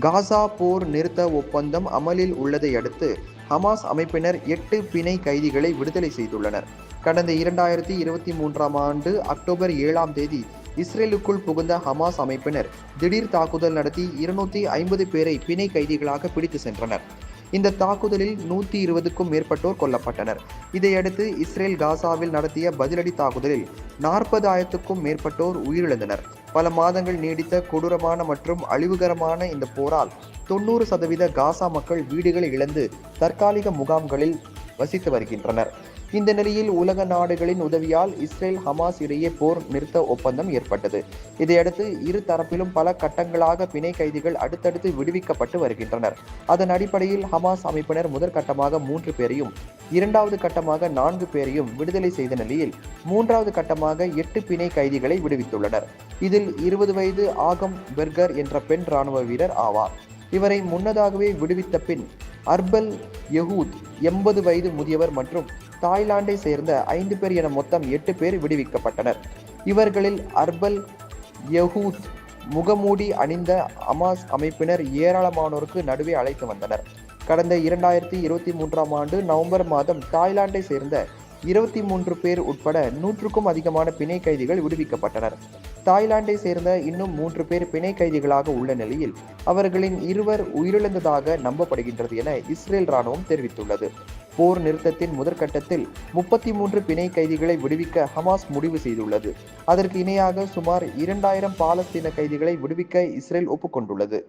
காசா போர் நிறுத்த ஒப்பந்தம் அமலில் உள்ளதை அடுத்து ஹமாஸ் அமைப்பினர் எட்டு பிணை கைதிகளை விடுதலை செய்துள்ளனர். கடந்த இரண்டாயிரத்தி இருபத்தி மூன்றாம் ஆண்டு அக்டோபர் ஏழாம் தேதி இஸ்ரேலுக்குள் புகுந்த ஹமாஸ் அமைப்பினர் திடீர் தாக்குதல் நடத்தி இருநூத்தி ஐம்பது பேரை பிணை கைதிகளாக பிடித்து சென்றனர். இந்த தாக்குதலில் நூற்றி இருபதுக்கும் மேற்பட்டோர் கொல்லப்பட்டனர். இதையடுத்து இஸ்ரேல் காசாவில் நடத்திய பதிலடி தாக்குதலில் நாற்பதாயிரத்துக்கும் மேற்பட்டோர் உயிரிழந்தனர். பல மாதங்கள் நீடித்த கொடூரமான மற்றும் அழிவுகரமான இந்த போரால் தொண்ணூறு சதவீத காசா மக்கள் வீடுகளை இழந்து தற்காலிக முகாம்களில் வசித்து வருகின்றனர். இந்த நிலையில் உலக நாடுகளின் உதவியால் இஸ்ரேல் ஹமாஸ் இடையே போர் நிறுத்த ஒப்பந்தம் ஏற்பட்டது. இதையடுத்து இரு தரப்பிலும் பல கட்டங்களாக பிணை கைதிகள் அடுத்தடுத்து விடுவிக்கப்பட்டு வருகின்றனர். அதன் அடிப்படையில் ஹமாஸ் அமைப்பினர் முதற்கட்டமாக மூன்று பேரையும் இரண்டாவது கட்டமாக நான்கு பேரையும் விடுதலை செய்த நிலையில் மூன்றாவது கட்டமாக எட்டு பிணை கைதிகளை விடுவித்துள்ளனர். இதில் இருபது வயது ஆகம் பெர்கர் என்ற பெண் ராணுவ வீரர் ஆவார். இவரை முன்னதாகவே விடுவித்த பின் அர்பல் யஹூத் எண்பது வயது முதியவர் மற்றும் தாய்லாந்தை சேர்ந்த ஐந்து பேர் என மொத்தம் எட்டு பேர் விடுவிக்கப்பட்டனர். இவர்களில் அர்பல் யஹூத் முகமூடி அணிந்த அமாஸ் அமைப்பினர் ஏராளமானோருக்கு நடுவே அழைத்து வந்தனர். கடந்த இரண்டாயிரத்தி இருபத்தி மூன்றாம் ஆண்டு நவம்பர் மாதம் தாய்லாந்தை சேர்ந்த இருபத்தி மூன்று பேர் உட்பட நூற்றுக்கும் அதிகமான பிணை கைதிகள் விடுவிக்கப்பட்டனர். தாய்லாந்தை சேர்ந்த இன்னும் மூன்று பேர் பிணை கைதிகளாக உள்ள நிலையில் அவர்களின் இருவர் உயிரிழந்ததாக நம்பப்படுகின்றது என இஸ்ரேல் ராணுவம் தெரிவித்துள்ளது. போர் நிறுத்தத்தின் முதற்கட்டத்தில் முப்பத்தி மூன்று பிணை கைதிகளை விடுவிக்க ஹமாஸ் முடிவு செய்துள்ளது. அதற்கு இணையாக சுமார் இரண்டாயிரம் பாலஸ்தீன கைதிகளை விடுவிக்க இஸ்ரேல் ஒப்புக்கொண்டுள்ளது.